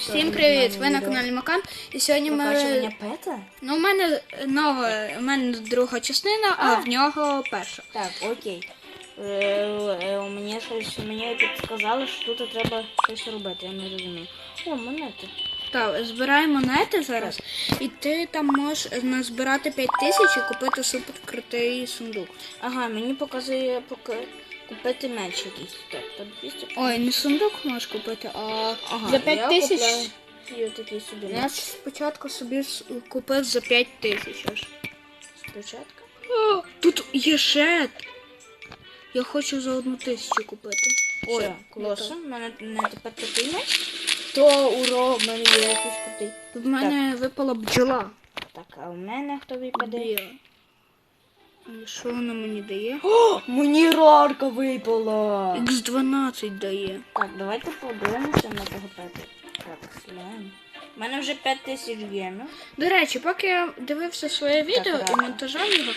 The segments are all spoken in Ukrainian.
Всім привіт! Ви на каналі Макан. І сьогодні ми. Пета? Ну, у мене нова, у мене друга частина, а, в нього перша. Так, окей. Е, е, мені щось мені підказали, що тут треба щось робити, я не розумію. О, монети. Так, збираємо монети зараз, і ти там можеш назбирати 5 тисяч і купити супер крутий сундук. Ага, мені показує поки купити меч якийсь. Так, по 200. Ой, не сундук можеш купити, а Ага, за 5 я тисяч. купляю і такий собі Я меч. спочатку собі с- купив за 5 тисяч аж. Спочатку. О, тут є шет. Я хочу за одну тисячу купити. Ой, Все, класно. У мене не тепер такий меч. То уро, в мене є якийсь крутий. В мене випала бджола. Так, а в мене хто випаде? Біла. Що вона мені дає? О, мені рарка випала. X12 дає. Так, давайте подивимося на того пета. Так, глянь. У мене вже 5 тисяч гемів. До речі, поки я дивився своє відео Так, і монтажав його,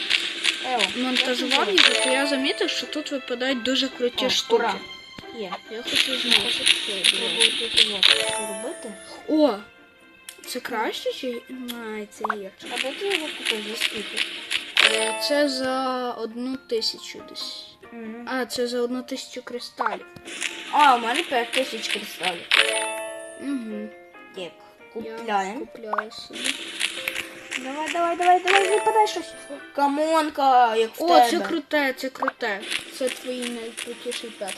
Ео, монтажував я його, то я замітив, що тут випадають дуже круті О, штуки. ура. Є. Я хочу знати, тут. О! Це краще чи Ай, це гірше? А де ти його купив за скільки? Е, Це за одну тисячу десь. Мгм. А, це за одну тисячу кристалів. А, у мене 5 тисяч кристалів. Угу. Так, Я купляємо. купляю собі. Давай, давай, давай, давай, випадай щось. Камонка, як в О, тебе. це круте, це круте. Це твій найкрутіший пет.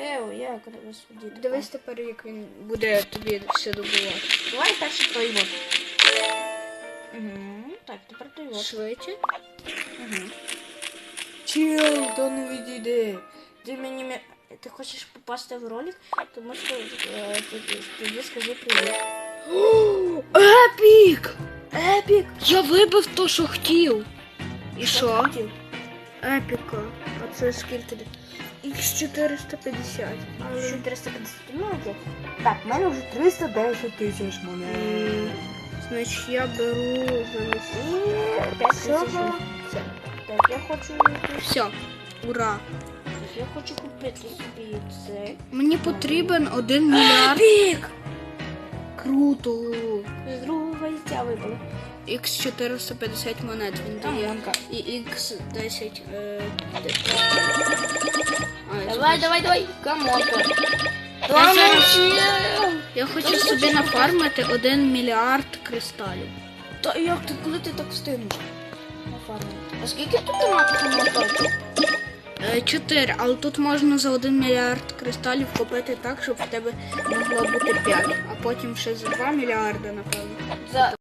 Ео, як розсудити? Дивись тепер, як він буде тобі все добувати. Давай перше той вот. Угу. Так, тепер той вот. Швидше. Угу. Чил, то не відійде. Ти мені ме- ти хочеш попасти в ролик, тому що е, тоді- тоді скажи привіт. Епік! Епік! Я вибив то, що хотів. І що? хотів? Епіка. А це скільки? Х450. 450 ну. Так, в мене вже 310 тисяч монет. Значить, я беру замість І 5 тисяч. цього. Це. Так, я хочу Все. Ура! я хочу купити собі це. Мені потрібен один мільярд. Епік! Круто! З другого життя випало. Х450 монет він дає. І Х10. Е... де- А, я Давай, давай, давай. Камонка. Я зараз- Я хочу собі нафармити 1 мільярд кристалів. Та як ти, коли ти так встигнеш? Нафармити. А скільки тут треба намотати? Е, Чотири, але тут можна за 1 мільярд кристалів купити так, щоб в тебе могло бути 5, а потім ще за 2 мільярди, напевно. За...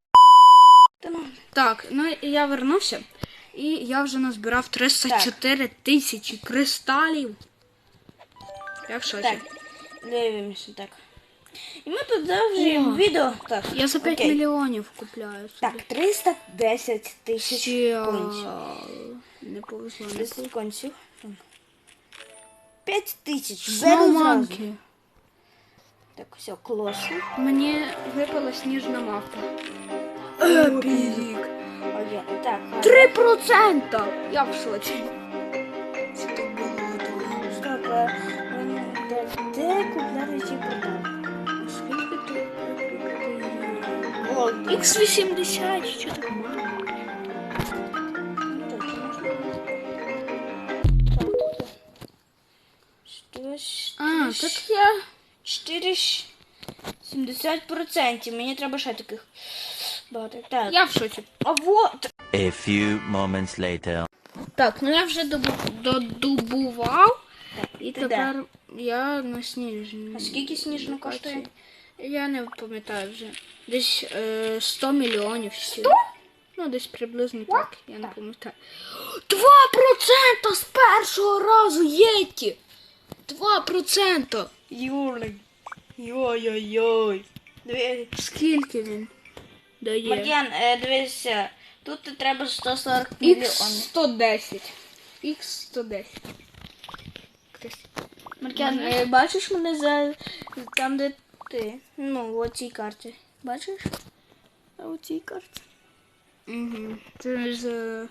Ну. Так, ну і я вернувся. І я вже назбирав 304 тисячі кристалів. Я в шоці. Так, дивимося так. І ми тут завжди відео. Так, Я за 5 окей. мільйонів купляю. собі. Так, 310 тисяч конців. Не повезло. Не 10 конців. 5 тисяч. Беру зразу. Так, все, класно. Мені випала сніжна мавпа. Епік. Окей, так. ладно. Три процента! Я в шоці. X80, что так мало. А, как я 470 процентів. Мені треба ще таких багато. Так. Я в шоке. А вот. A few moments later. Так, ну я вже добував І тепер я на сніжній. А скільки сніжно коштує? Я не пам'ятаю вже. Десь е, 100 мільйонів. 100? Ну, десь приблизно так, я не пам'ятаю. 2% з першого разу єті! 2%! Юрлик. Йой-йой-йой. Диви- Скільки він дає? Мар'ян, е, дивися. Тут треба 140 мільйонів. Х110. Х110. Мар'ян, е, бачиш мене за там, де ти? Ну, в оцій карті. Бачиш? А у цій карті. Угу. Це за,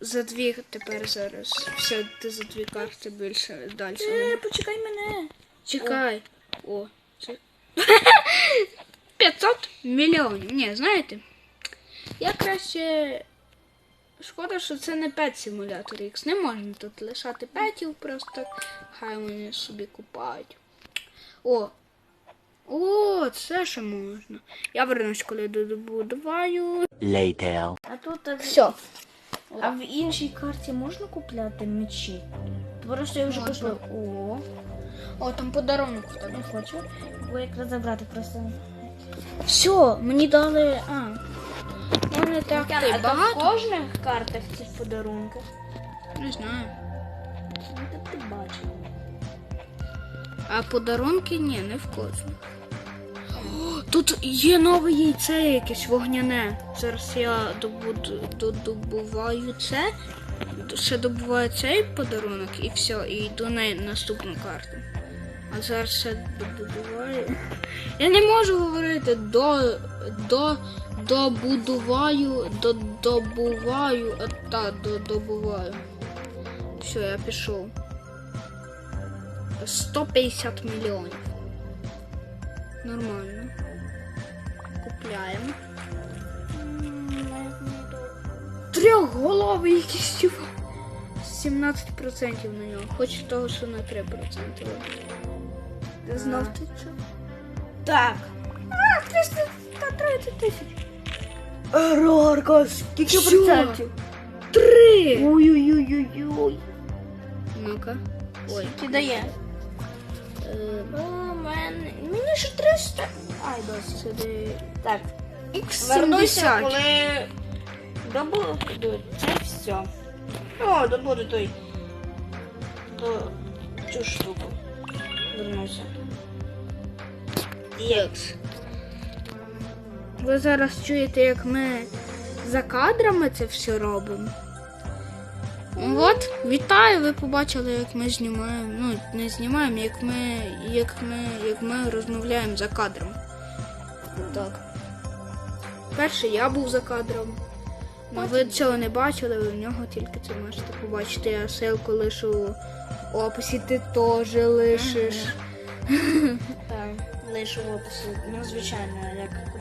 за дві тепер зараз. Все, ти за дві карти більше далі. Е, почекай мене. Чекай. О, це 500 мільйонів. Ні, знаєте, я краще. Шкода, що це не пет симулятор X. Не можна тут лишати петів просто. Хай вони собі купають. О! О, це ще можна. Я вернусь, коли добудуваю. Later. А тут а, Все. а в іншій карті можна купляти мечі? Просто я вже Можна. купив. О, О, там подарунок тебе. не хочу. Бо якраз забрати просто. Все, мені дали. А. Так а ти то в кожних картах ці подарунки. Не знаю. Ну, ти бачив. А подарунки ні, не в кожному. О, Тут є нове яйце якесь вогняне. Зараз я додобуваю це. Ще добуваю цей подарунок і все, і йду на наступну карту. А зараз ще добудуваю. Я не можу говорити до. до. добудуваю, до, добуваю, а та, до, добуваю. Все, я пішов. 150 мільйонів. Нормально. Купляємо. Трьохголовий якийсь чувак. 17% на нього. Хочу того, що на 3%. Ти знов ти що? Так. А, 330 тисяч. Ерорка, скільки Що? процентів? Три! Ой-ой-ой-ой-ой. Ну-ка. Ой. Скільки дає? Е, мене. Мені ще 300. Ай, досі. Сюди. Так. X70. Вернуся, коли добуду це все. О, добуду той. То цю штуку. Вернуся. Єкс. Ви зараз чуєте, як ми за кадрами це все робимо. От, вітаю, ви побачили, як ми знімаємо. Ну, не знімаємо, як ми, як ми, як ми розмовляємо за кадром. Так. Перше я був за кадром. Ну, ви цього не бачили, ви в нього тільки це можете побачити. Я ссылку лишу в описі, ти теж лишиш. Так, лише в описі. Ну, звичайно, як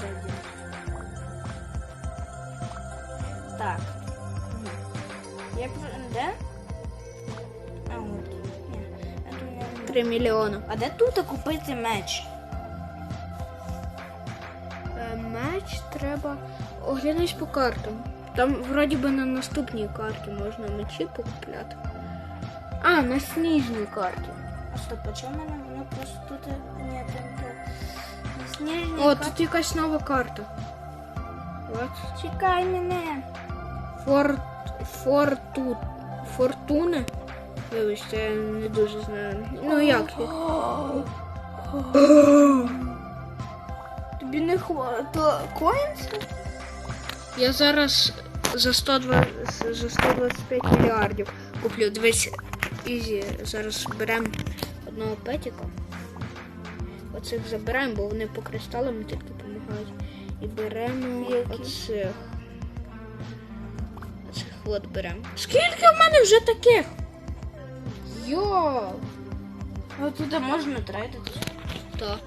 3 мільйони. А де тут купити меч? Е, Меч треба. Оглянись по картам. Там вроді би на наступній карті можна мечі покупляти. А, на сніжній карті. А стоп, а чому мене воно просто тут ні, там. На сніжній О, карті. тут якась нова карта. От. Чекай мене. Фор... Форту... Фортуни. Вибачте, я не дуже знаю. Ну як їх? Тобі не хватило коїнсів? Я зараз за 120, за 125 мільярдів куплю. Дивись, ізі. Зараз беремо одного петіка. Оцих забираємо, бо вони по кристалам тільки допомагають. І беремо оцих. Оцих от беремо. Скільки в мене вже таких? Йо! Ну тут можна трейдити. Так.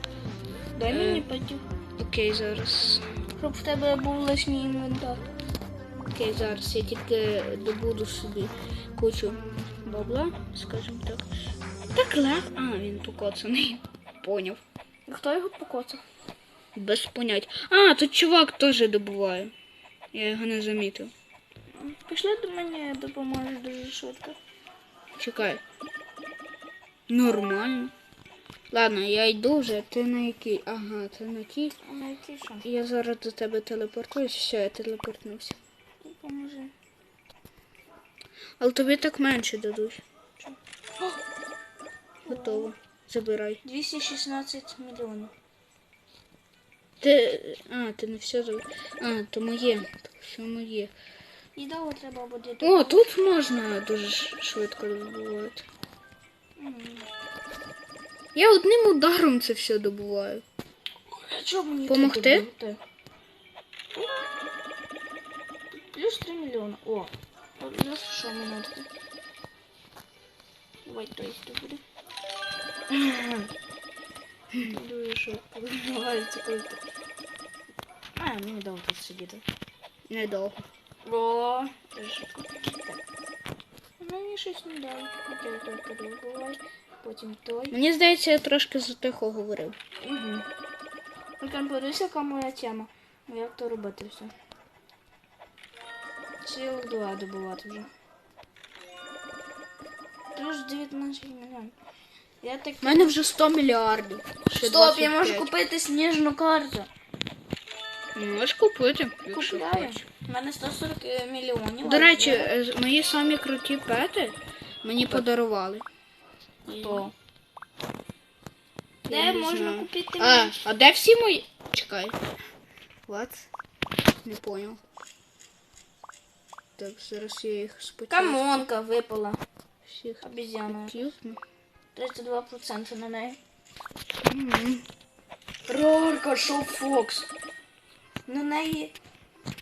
Дай Е. мені п'ятю. Окей, зараз. Щоб в тебе був лишній інвентар. Окей, зараз я тільки добуду собі кучу бабла, скажімо так. Так легко. А, він покоцаний. Поняв. Хто його покоцав? Без понять. А, тут чувак теж добуває. Я його не замітив. Пішли до мене, допоможеш дуже швидко. Чекай. Нормально. Ладно, я йду вже. Ти на який? Ага, ти на який. А на який шанс? Я зараз до тебе телепортуюсь. Все, я телепортнувся. Допоможи. Але тобі так менше дадуть. Готово. Забирай. 216 мільйонів. Ти. А, ти не все забрав. А, то моє. То все моє. І довго треба буде. О, тут можна дуже швидко добувати. Я одним ударом це все добуваю. Що мені Помогти? Плюс 3 мільйони. О, плюс що минутки. Давай, то есть буде. Дуже відбувається коли ти. А, мені довго тут сидіти. Недовго. О, швидко. Так. Не дали. Окей, той подивувай. Потім той. Мені здається, я трошки затихо говорив. Угу. Ну там подивися, яка моя тема. Ну як то робити все. Сил 2 добувати вже. Плюс 19 мільйонів. Я так. У мене вже 100 мільярдів. Ще Стоп, я можу 25. купити сніжну карту. Ну, Можеш купити, якщо Купляю. хочеш. У мене 140 мільйонів. До речі, е, мої самі круті пети мені подарували. Хто? Де можна купити? А, а де всі мої? Чекай. What? Не понял. Так, зараз я їх спочатку. Камонка випала. Всіх Обезьяна. 32% на неї. Рорка, шоу Фокс. На неї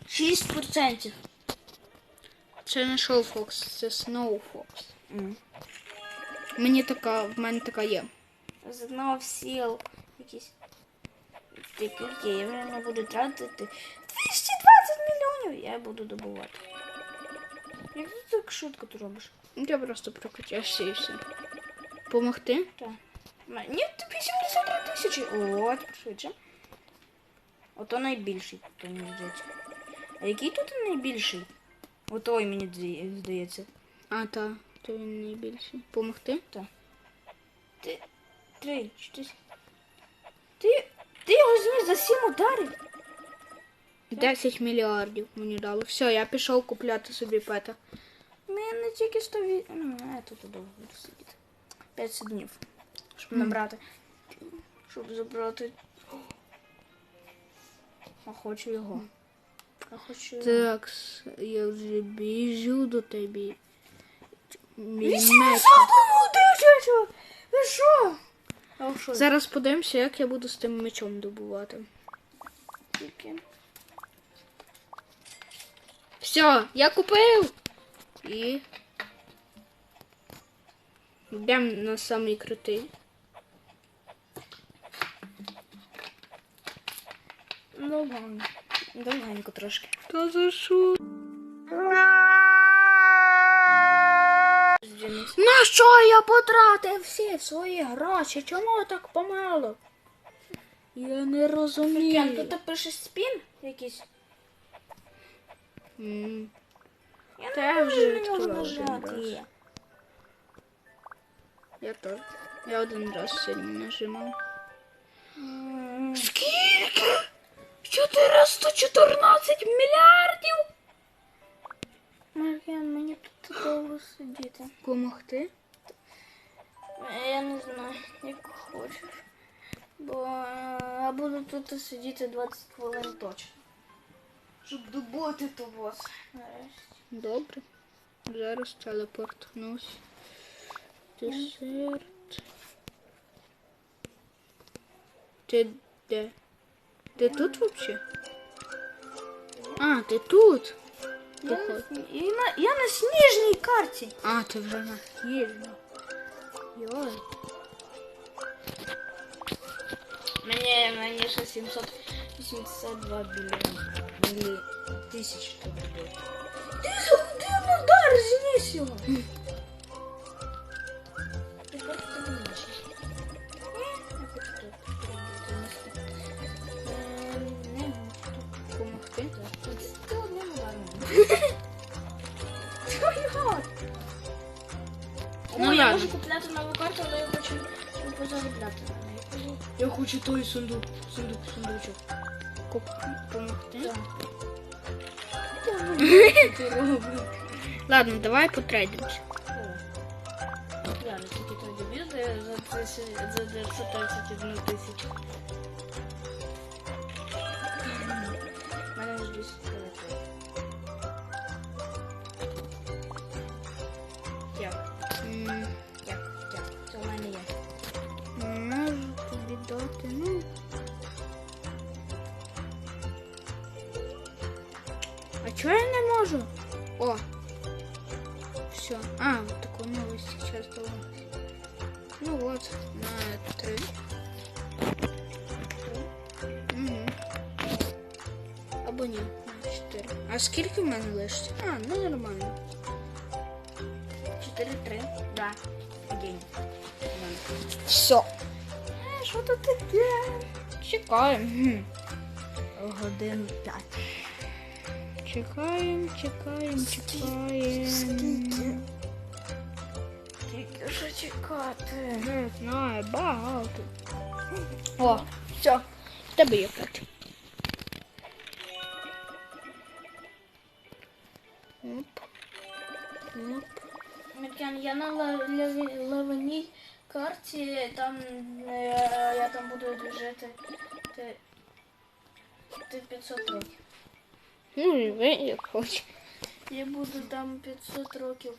6%. Це не Шоу Фокс, це Сноу Фокс. М. Мені така, в мене така є. Знов сіл. Якісь. Такі я не буду тратити 220 мільйонів. Я буду добувати. Як ти так шутку ти робиш? Я просто прокачався і все. Помогти? Так. Ні, тобі 73 тисячі. О, тепер швидше. Ото найбільший, то мені здається. А який тут найбільший? Отой мені здається. А, та, то він найбільший. Помогти? Ти. Три, чотири. Ти. Ти його зміг за сім ударів? 10 мільярдів мені дали. Все, я пішов купляти собі пета. Мене тільки 100 ві... Ну, я тут довго буду сидіти. 5 днів. Щоб набрати. Щоб забрати. А хочу його. А хочу. Так, я вже біжу до тебе. Мій меч. 800 тисяч! Ви що? А що? Зараз подивимося, як я буду з тим мечом добувати. Тільки. Все, я купив. І. Йдемо на самий крутий. Довгенько. Довгенько трошки. Та за що? На що я потратив всі свої гроші? Чому так помало? Я не розумію. тут пише спін якийсь. М, Я Та вже раз. Я теж. Я один раз сьогодні нажимав. 414 мільярдів! Мар'ян, мені тут довго сидіти. Помогти? Я не знаю, як хочеш. Бо е, я буду тут сидіти 20 хвилин точно. Щоб добути то вас. Нарешті. Добре. Зараз телепортнусь. Десерт. Ти де? Ти тут взагалі? А, ти тут. Я на, Походу. сні- і на, я на сніжній карті. А, ти вже на сніжній. Йой. Мені, мені ще 782 біля мілі тисяч тут буде. Ти один удар зніс Ну, я можу купляти нову карту, але я хочу позаробляти на неї. Я хочу той сундук, сундук, сундучок. Куп... Помогти? Ти. Ладно, давай потрейдимось. Я тільки тоді за, за, це- за 931 тисячу. все. А, вот такой новость сейчас был. Ну вот, на три. Угу. Або на 4. А скільки у мене лишиться? А, ну нормально. 4-3, да. День. Все. Що э, тут таке? Чекаємо. Годин 5. Чекаємо, чекаємо, чекаємо. Скільки? Скільки ж чекати? Не знаю, багато. О, все. В тебе є п'ять. Оп. Оп. Міркян, я на ла- ла- лаваній карті, там е, я там буду жити ти, ти 500 років. Ну, як хочеш. Я буду там 500 років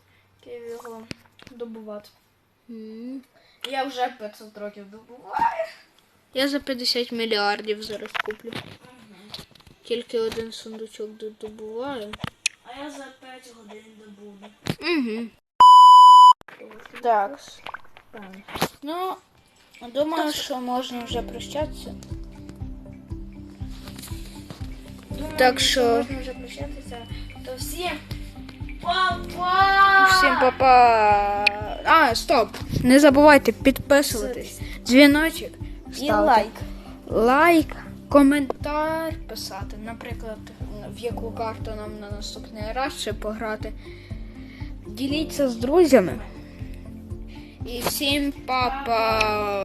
його добувати. М. Я вже 500 років добуваю. Я за 50 мільярдів зараз куплю. Тільки один сундучок додобуваю. А я за 5 годин добуду. Угу. Так. Ну, думаю, що можна вже прощатися. Так що- можна вже прощатися. То всім па-па! Всім па-па. А, стоп! Не забувайте підписуватись. Дзвіночок. І ставити. лайк. Лайк, коментар писати. Наприклад, в яку карту нам на наступний раз ще пограти. Діліться з друзями. І всім па-па!